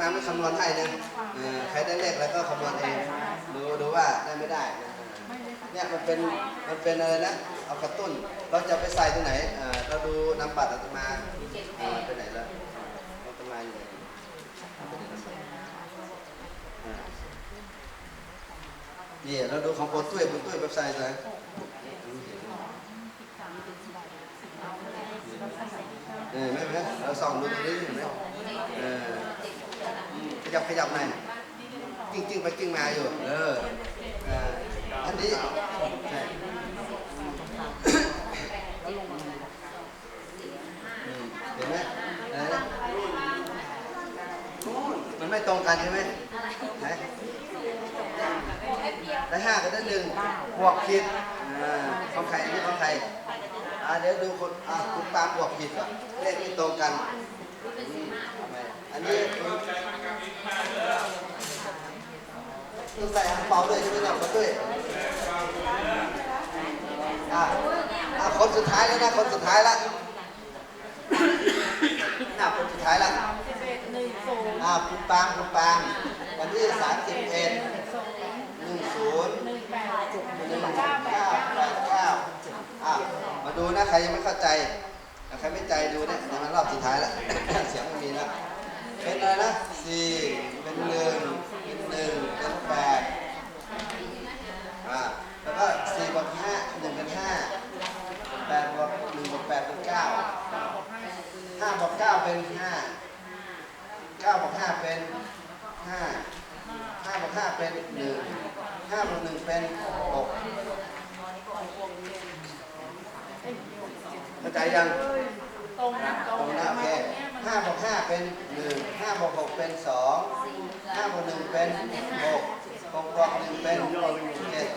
มาไม่คำนวณให้นะเออใครได้เลขแล้วก็คำนวณเองดูดูว่าได้ไม่ได้นะเนี่ยมันเป็นมันเป็นอะไรนะเอากระตุ้นเราจะไปใส่ตรงไหนเออเราดูนำบัตรอาตมาเออไปไหนแล้วอาตมาอยู่ไหนเอาไปไหนนำบัตรอ่านี่เราดูของโปรตุ้ยโปรตุ้ยเว็บไซต์เลยเออไม่ไม่เราส่องดูตรงนี้เห็นไหมเออข ยับขยับหน่อยกิ้งกิ้งไปกิ้งมาอยู่ เอออันนี้เห็นไหมมันไม่ตรงกันใช่ไหมไหนได้ห้าก็ได้หนึ่งบวกผิดของใครอันนี้ของใครอ่าเดี๋ยวดูคนอ่าคุณตามบวกผิดก่อนเลขไม่ตรงกัน อันนี้ ต้องใส่อังเปาด้วยใช่ไหมเนี่ยคนด้วยอ่าอ่าคนสุดท้ายแล้วนะคนสุดท้ายล้วน่าคนสุดท้ายล้วอ่าคุณปางคุณปางวันที่สามสิบเอ็ดหนึ่งศูนย์หนึ่งแปดเก้าแปดเก้าอ่ามาดูนะใครยังไม่เข้าใจใครไม่ใจดูเนี่ยเดี๋ยวมันรอบสุดท้ายแล้วเสียงไม่มีแล้วเป็นอะไรนะสี่ หนึ่งหนึ่งเป็นแปดอ่าแล้วก็สี่บวกห้าหนึ่งเป็นห้าแปดบวกหนึ่งบวกแปดเป็นเก้าห้าบวกเก้าเป็นห้าเก้าบวกห้าเป็นห้าห้าบวกห้าเป็นหนึ่งห้าบวกหนึ่งเป็นหกเข้าใจยัง ตรงนะตรงงนะโอเค ห้าบวกห้าเป็นหนึ่งห้าบวกหกเป็นสองห้าบวกหนึ่งเป็นหกหกบวกหนึ่งเป็นเจ็ด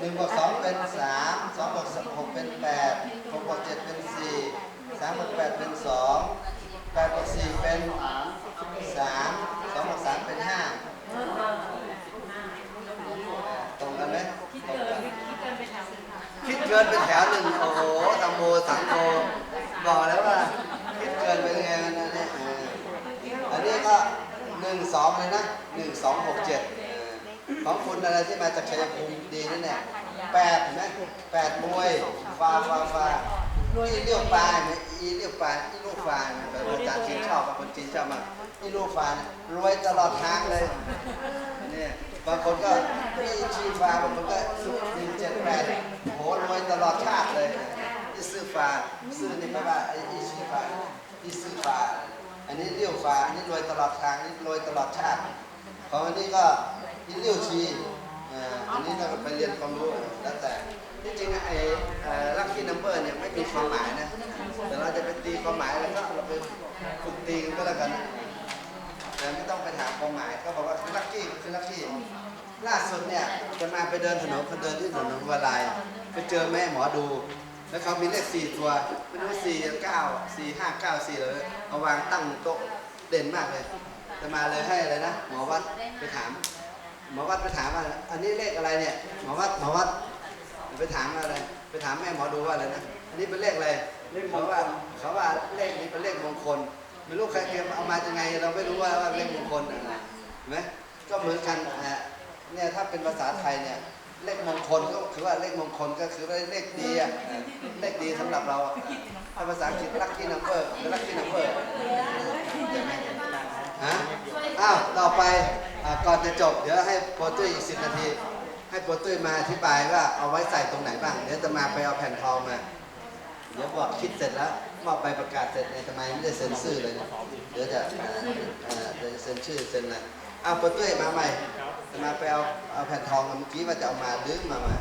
หนึ่งบวกสองเป็นสามสองบวกหกเป็นแปดหกบวกเจ็ดเป็นสี่สามบวกแปดเป็นสองแปดบวกสี่เป็นสามสองบวกสามเป็นห้าตรงกันไหมคิดเกินเกินไปแถวหนึ่งค่ะคิดเกินเป็นแถวหนึ่งโอ้โหธรรมโมสังโฆบอกแล้วว่า คิดเกินเป็นไงกันนะเนี่ยเอออันนี้ก็ หนึ่งสองเลยนะหนึ่งสองหกเจ็ดของคุณอะไรที่มาจากชัยภูมิดีนั่นเนี่ยแปดเห็นไหมแปดมวยฟาฟาฟาอีเลี้ยวปลาเนไหมอีเลี้ยวปลาอีลูกปลานแบบอาจารย์จีนชอบคนจีนชอบมากอีลูกปลานรวยตลอดทางเลยเนี่ยบางคนก็อีชีฟาบางคนก็สุดหนึ่งเจ็ดแปดโหรวยตลอดชาติเลยอีซื้อฟาซื้อนี่ไม่ว่าอีชีฟาอีซื้อฟา อันนี้เลี้ยวฟ้าอันนี้รวยตลอดทางอันนี้รวยตลอดชาติของอันนี้ก็อีเลี้ยวชีอันนี้เราไปเรียนความรู้แล้วแต่ที่จริงไอ้ลัคกี้นัมเบอร์เนี่ยไม่มีความหมายนะแต่เราจะไปตีความหมายแล้วก็เราไปฝึกตีกันก็แล้วกันแต่ไม่ต้องไปถามความหมายก็บอกว่าลัคกี้คือลัคกี้ล่าสุดเนี่ยจะมาไปเดินถนนคนเดินที่ถนนวลายไปเจอแม่หมอดู แล้วเขามีเลขสี่ตัวไม่รู้สี่เก้าสี่ห้าเก้าสี่เลยเอาวางตั้งโต๊ะเด่นมากเลยจะมาเลยให้อะไรนะหมอวัดไปถาม หมอวัดไปถามว่าอันนี้เลขอะไรเนี่ยหมอวัดหมอวัดไปถามว่าอะไร ไปถามแม่หมอดูว่าอะไรนะอันนี้เป็นเลขอะไรเขาว่าเขาว่าเลขนี้เป็นเลขมงคลไม่รู้ใครเตรียมเอามาจากไง เราไม่รู้ว่าว่าเลขมงคลอะไรเห็นไหมก็เหมือนกันอะเนี่ยถ้าเป็นภาษาไทยเนี่ย เลขมงคลก็คือว่าเลขมงคลก็คือว่าเลขดีอะเลขดีสำหรับเราอะถ้าภาษาอังกฤษ lucky number เป็น lucky number ฮะอ้าวต่อไปอ่าก่อนจะจบเดี๋ยวให้โปรตุ้ยอีกสิบนาที ให้โปรตุ้ยมาอธิบายว่าเอาไว้ใส่ตรงไหนบ้าง เดี๋ยวจะมาไปเอาแผ่นทองมา เดี๋ยวบอกคิดเสร็จแล้วมอบใบประกาศเสร็จเนี่ยทำไมไม่ได้เซ็นชื่อเลยเนี่ยเดี๋ยวจะเอ่อเอ่อเดี๋ยวจะเซ็นชื่อเซ็นอะไร เอาวโปรตุ้ยมาใหม่มาไปเอาเอาแผ่นทองเมื่อกี้ว่าจะเอามาลืมมามา